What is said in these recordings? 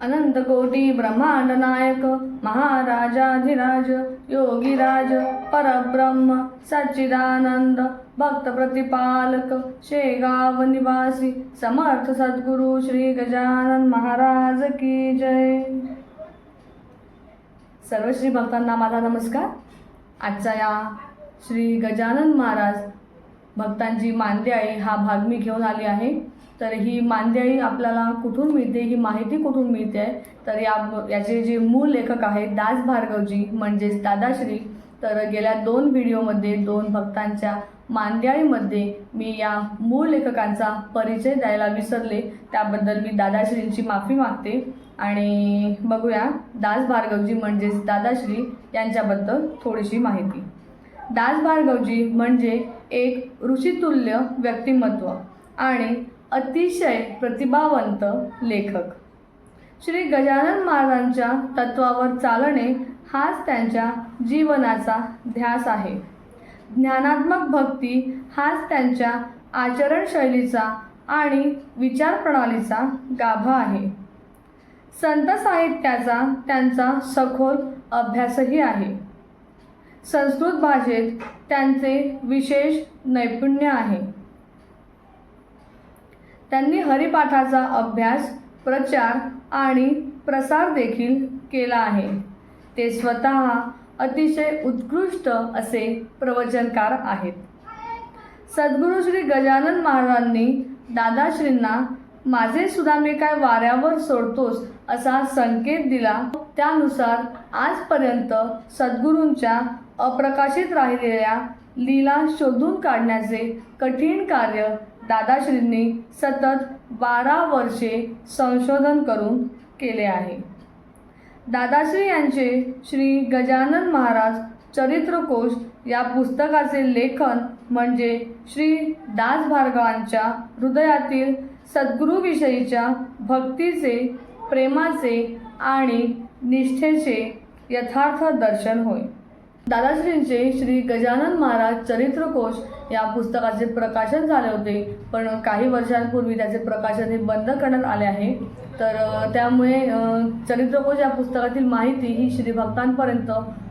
अनंत कोटी ब्रह्मांड नायक महाराजाधिराज योगीराज परब्रह्म सच्चिदानंद भक्त प्रतिपालक शेगाव निवासी समर्थ सद्गुरु श्री गजानन महाराज की जय. सर्व श्री भक्तांना माझा नमस्कार. आजचा या श्री गजानन महाराज भक्तांची मांदियाळी हा भाग मी घेऊन आली आहे. तर ही मांदियाळी आपल्याला कुठून मिळते ही माहिती कुठून मिळते? तर या याचे जे मूळ लेखक आहेत दास भार्गवजी म्हणजेच दादाश्री तर गेल्या दोन व्हिडिओमध्ये दोन भक्तांच्या मानद्याळीमध्ये मी या मूळ लेखकांचा परिचय द्यायला विसरले. त्याबद्दल मी दादाश्रींची माफी मागते. आणि बघूया दास भार्गवजी म्हणजेच दादाश्री यांच्याबद्दल थोडीशी माहिती. दास भार्गवजी म्हणजे एक ऋषितुल्य व्यक्तिमत्व आणि अतिशय प्रतिभावंत लेखक. श्री गजानन महाराजांच्या तत्वावर चालणे हाच त्यांच्या जीवनाचा ध्यास आहे. ज्ञानात्मक भक्ती हाच त्यांच्या आचरणशैलीचा आणि विचारप्रणालीचा गाभा आहे. संत साहित्याचा त्यांचा सखोल अभ्यासही आहे. संस्कृत भाषेत त्यांचे विशेष नैपुण्य आहे. त्यांनी हरिपाठाचा अभ्यास प्रचार आणि प्रसार देखील केला आहे. ते स्वतः अतिशय उत्कृष्ट असे प्रवचनकार आहेत. सद्गुरू श्री गजानन महाराजांनी दादाश्रींना माझे सुदामे काय वाऱ्यावर सोडतोस असा संकेत दिला त्यानुसार आजपर्यंत सद्गुरूंच्या अप्रकाशित राहिलेल्या लीला शोधून काढण्याचे कठीण कार्य दादाश्रींनी सतत बारा वर्षे संशोधन करून केले आहे. दादाश्री यांचे श्री गजानन महाराज चरित्रकोश या पुस्तकाचे लेखन म्हणजे श्री दास भार्गवांच्या हृदयातील सद्गुरूविषयीच्या भक्तीचे प्रेमाचे आणि निष्ठेचे यथार्थ दर्शन होय. दादाश्रींचे श्री गजानन महाराज चरित्रकोश या पुस्तकाचे प्रकाशन झाले होते. पण काही वर्षांपूर्वी त्याचे प्रकाशन हे बंद करण्यात आले आहे. तर त्यामुळे चरित्रकोश या पुस्तकातील माहिती ही श्री भक्तांपर्यंत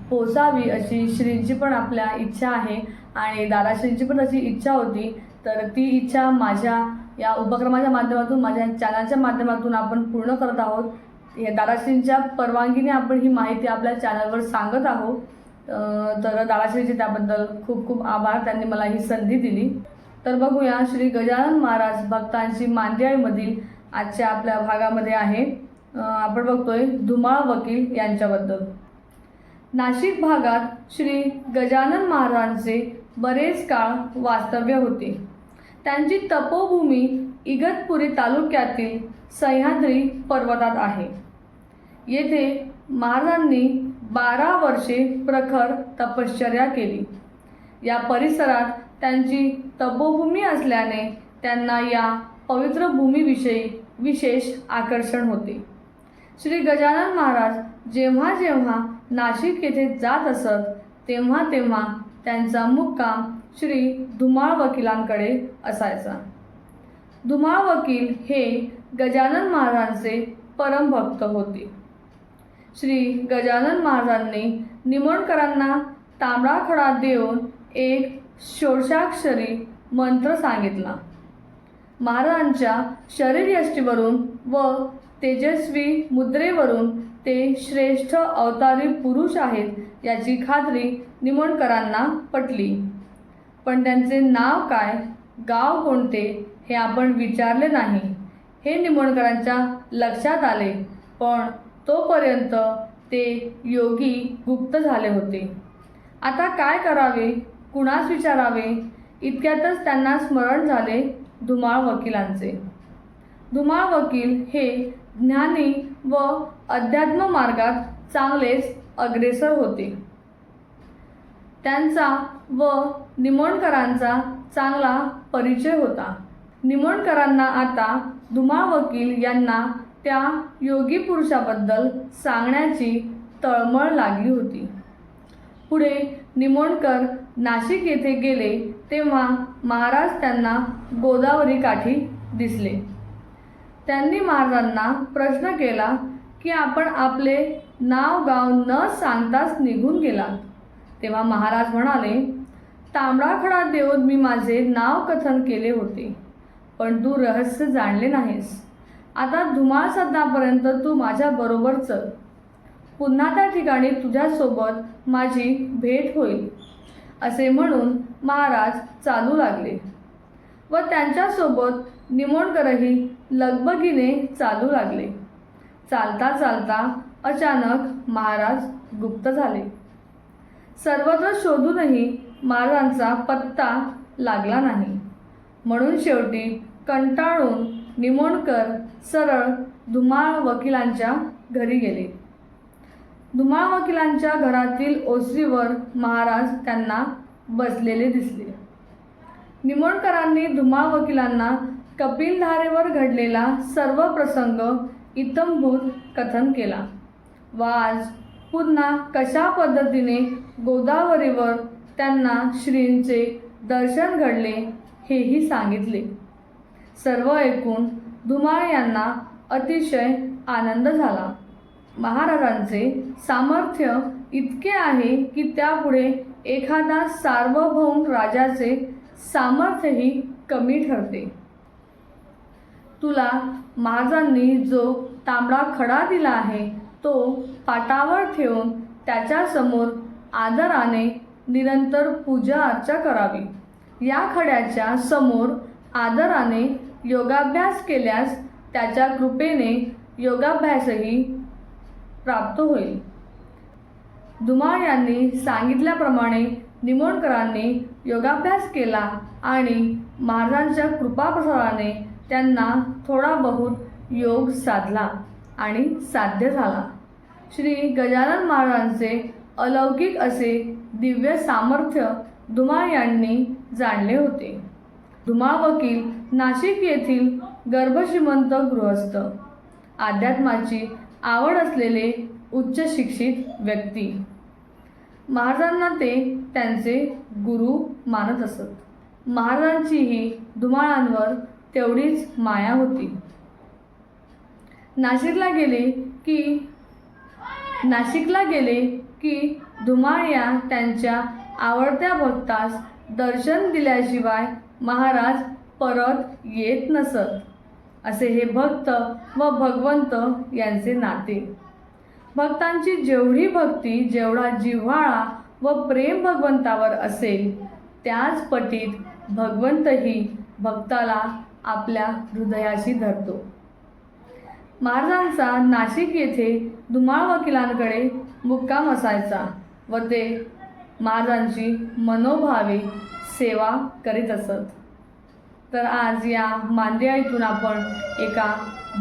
पोचावी अशी श्रींची पण आपल्या इच्छा आहे आणि दादाश्रींची पण अशी इच्छा होती. तर ती इच्छा माझ्या या उपक्रमाच्या माध्यमातून माझ्या चॅनलच्या माध्यमातून आपण पूर्ण करत आहोत. हे दादाश्रींच्या परवानगीने आपण ही माहिती आपल्या चॅनलवर सांगत आहोत. तर दादाश्रीचे त्याबद्दल खूप खूप आभार. त्यांनी मला ही संधी दिली. तर बघूया श्री गजानन महाराज भक्तांची मांदियाळीमधील आजच्या आपल्या भागामध्ये आहे. आपण बघतोय धुमाळ वकील यांच्याबद्दल. नाशिक भागात श्री गजानन महाराजांचे बरेच काळ वास्तव्य होते. त्यांची तपोभूमी इगतपुरी तालुक्यातील सह्याद्री पर्वतात आहे. येथे महाराजांनी बारा वर्षे प्रखर तपश्चर्या केली. या परिसरात त्यांची तपोभूमी असल्याने त्यांना या पवित्र भूमीविषयी विशेष आकर्षण होते. श्री गजानन महाराज जेव्हा जेव्हा नाशिक येथे जात असत तेव्हा तेव्हा त्यांचा मुक्काम श्री धुमाळ वकिलांकडे असायचा. धुमाळ वकील हे गजानन महाराजांचे परमभक्त होते. श्री गजानन महाराजांनी निमोणकरांना तांबडा खडा देऊन एक षोडशाक्षरी मंत्र सांगितला. महाराजांच्या शरीरयष्टीवरून व तेजस्वी मुद्रेवरून ते श्रेष्ठ अवतारी पुरुष आहेत याची खात्री निमोणकरांना पटली. पण त्यांचे नाव काय गाव कोणते हे आपण विचारले नाही. हे निमोणकरांच्या लक्षात आले. पण तोपर्यंत ते योगी गुप्त झाले होते. आता काय करावे? कुणास विचारावे? इतक्यातच त्यांना स्मरण झाले धुमाळ वकिलांचे. धुमाळ वकील हे ज्ञानी व अध्यात्म मार्गात चांगलेच अग्रेसर होते. त्यांचा व निमोणकरांचा चांगला परिचय होता. निमोणकरांना आता धुमाळ वकील यांना त्या योगी पुरुषाबद्दल सांगण्याची तळमळ लागली होती. पुढे निमोणकर नाशिक येथे गेले तेव्हा महाराज त्यांना गोदावरी काठी दिसले. त्यांनी महाराजांना प्रश्न केला की आपण आपले नाव गाव न सांगताच निघून गेलात. तेव्हा महाराज म्हणाले तांबडाखडा देऊन मी माझे नाव कथन केले होते पण तू रहस्य जाणले नाहीस. आता धुमाळ सध्यापर्यंत तू माझ्या बरोबर चल. पुन्हा त्या ठिकाणी तुझ्यासोबत माझी भेट होईल असे म्हणून महाराज चालू लागले. व त्यांच्यासोबत निमोणकरही लगबगीने चालू लागले. चालता चालता अचानक महाराज गुप्त झाले. सर्वत्र शोधूनही महाराजांचा पत्ता लागला नाही. म्हणून शेवटी कंटाळून निमोणकर सरळ धुमाळ वकिलांच्या घरी गेले. धुमाळ वकिलांच्या घरातील ओसरीवर महाराज त्यांना बसलेले दिसले. निमोणकरांनी धुमाळ वकिलांना कपिलधारेवर घडलेला सर्व प्रसंग इतंभूत कथन केला. व आज पुन्हा कशा पद्धतीने गोदावरीवर त्यांना श्रींचे दर्शन घडले हेही सांगितले. सर्व ऐकून धुमाळ यांना अतिशय आनंद झाला. महाराजांचे सामर्थ्य इतके आहे की त्यापुढे एखादा सार्वभौम राजाचे सामर्थ्यही कमी ठरते. तुला महाराजांनी जो तांबडा खडा दिला आहे तो पाटावर ठेवून त्याच्यासमोर आदराने निरंतर पूजा अर्चा करावी. या खड्याच्या समोर आदराने योगाभ्यास केल्यास त्याच्या कृपेने योगाभ्यासही प्राप्त होईल. धुमाळ यांनी सांगितल्याप्रमाणे निमोणकरांनी योगाभ्यास केला आणि महाराजांच्या कृपाप्रसाराने त्यांना थोडा बहुत योग साधला आणि साध्य झाला. श्री गजानन महाराजांचे अलौकिक असे दिव्य सामर्थ्य धुमाळ यांनी जाणले होते. धुमाळ वकील नाशिक येथील गर्भश्रीमंत गृहस्थ. अध्यात्माची आवड असलेले उच्च शिक्षित व्यक्ती. महाराजांना ते त्यांचे गुरु मानत असत. महाराजांचीही धुमाळांवर तेवढीच माया होती. नाशिकला गेले की नाशिकला गेले की धुमाळ या त्यांच्या आवडत्या भक्तास दर्शन दिल्याशिवाय महाराज परत येत नसत. असे हे भक्त व भगवंत यांचे नाते. भक्तांची जेवढी भक्ती जेवढा जिव्हाळा व प्रेम भगवंतावर असेल त्याच पटीत भगवंतही भक्ताला आपल्या हृदयाशी धरतो. महाराजांचा नाशिक येथे धुमाळ वकिलांकडे मुक्काम असायचा व ते महाराजांची मनोभावे सेवा करीत असत. तर आज या मांदिया इथून आपण एका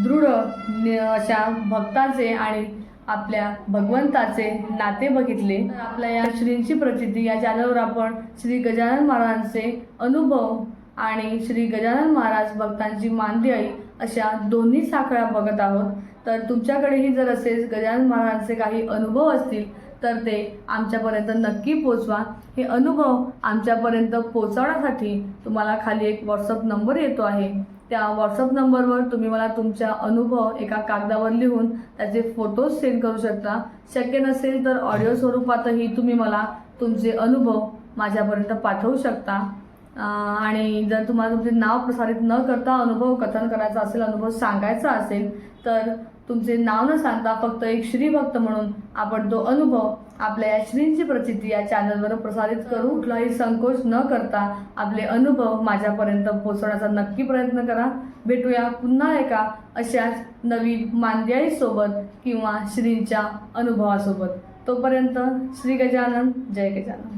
दृढ अशा भक्ताचे आणि आपल्या भगवंताचे नाते बघितले. तर आपल्या या श्रींची प्रचिती या चॅनलवर आपण श्री गजानन महाराजांचे अनुभव आणि श्री गजानन महाराज भक्तांची मांदियाई आई अशा दोन्ही साखळ्या बघत आहोत. तर तुमच्याकडेही जर असेच गजानन महाराजांचे काही अनुभव असतील तर ते आमच्यापर्यंत नक्की पोचवा. हे अनुभव आमच्यापर्यंत पोचवण्यासाठी तुम्हाला खाली एक व्हॉट्सअप नंबर येतो आहे. त्या व्हॉट्सअप नंबरवर तुम्ही मला तुमच्या अनुभव एका कागदावर लिहून त्याचे फोटोज सेंड करू शकता. शक्य नसेल तर ऑडिओ स्वरूपातही तुम्ही मला तुमचे अनुभव माझ्यापर्यंत पाठवू शकता. आणि जर तुम्हाला तुमचे नाव प्रसारित न करता अनुभव कथन करायचा असेल अनुभव सांगायचा असेल तर तुमचे नाव न सांगता फक्त एक श्रीभक्त म्हणून आपण तो अनुभव आपल्या या श्रींची प्रचिती या चॅनलवर प्रसारित करू. कुठलाही संकोच न करता आपले अनुभव माझ्यापर्यंत पोहोचवण्याचा नक्की प्रयत्न करा. भेटूया पुन्हा एका अशाच नवीन मांद्याईसोबत किंवा श्रींच्या अनुभवासोबत. तोपर्यंत श्री गजानन जय गजानन.